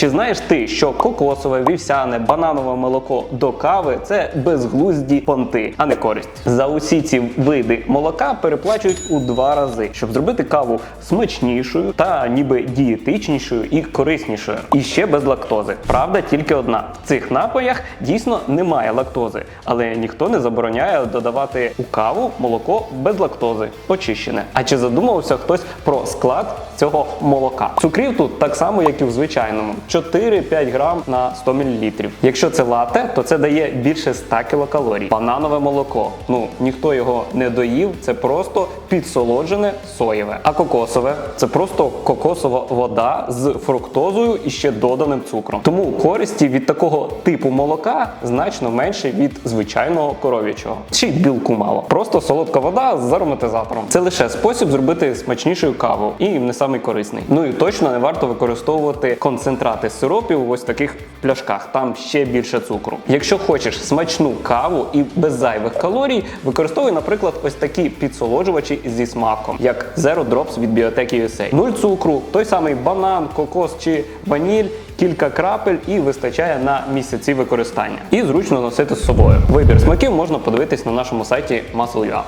Чи знаєш ти, що кокосове, вівсяне, бананове молоко до кави це безглузді понти, а не користь? За усі ці види молока переплачують у два рази, щоб зробити каву смачнішою та ніби дієтичнішою і кориснішою. І ще без лактози. Правда, тільки одна: в цих напоях дійсно немає лактози, але ніхто не забороняє додавати у каву молоко без лактози, очищене. А чи задумувався хтось про склад цього молока? Цукрів тут так само, як і в звичайному: 4-5 грам на 100 мл. Якщо це лате, то це дає більше 100 кілокалорій. Бананове молоко. Ну ніхто його не доїв, це просто підсолоджене соєве. А кокосове це просто кокосова вода з фруктозою і ще доданим цукром. Тому користі від такого типу молока значно менше від звичайного коров'ячого. Й білку мало. Просто солодка вода з ароматизатором. Це лише спосіб зробити смачнішою каву і не самий корисний. Ну і точно не варто використовувати концентрати сиропів в ось таких пляшках. Там ще більше цукру. Якщо хочеш смачну каву і без зайвих калорій, використовуй, наприклад, ось такі підсолоджувачі зі смаком, як Zero Drops від біотеки USA. Нуль цукру, той самий банан, кокос чи ваніль. Кілька крапель і вистачає на місяці використання. І зручно носити з собою. Вибір смаків можна подивитись на нашому сайті Muscle.ua.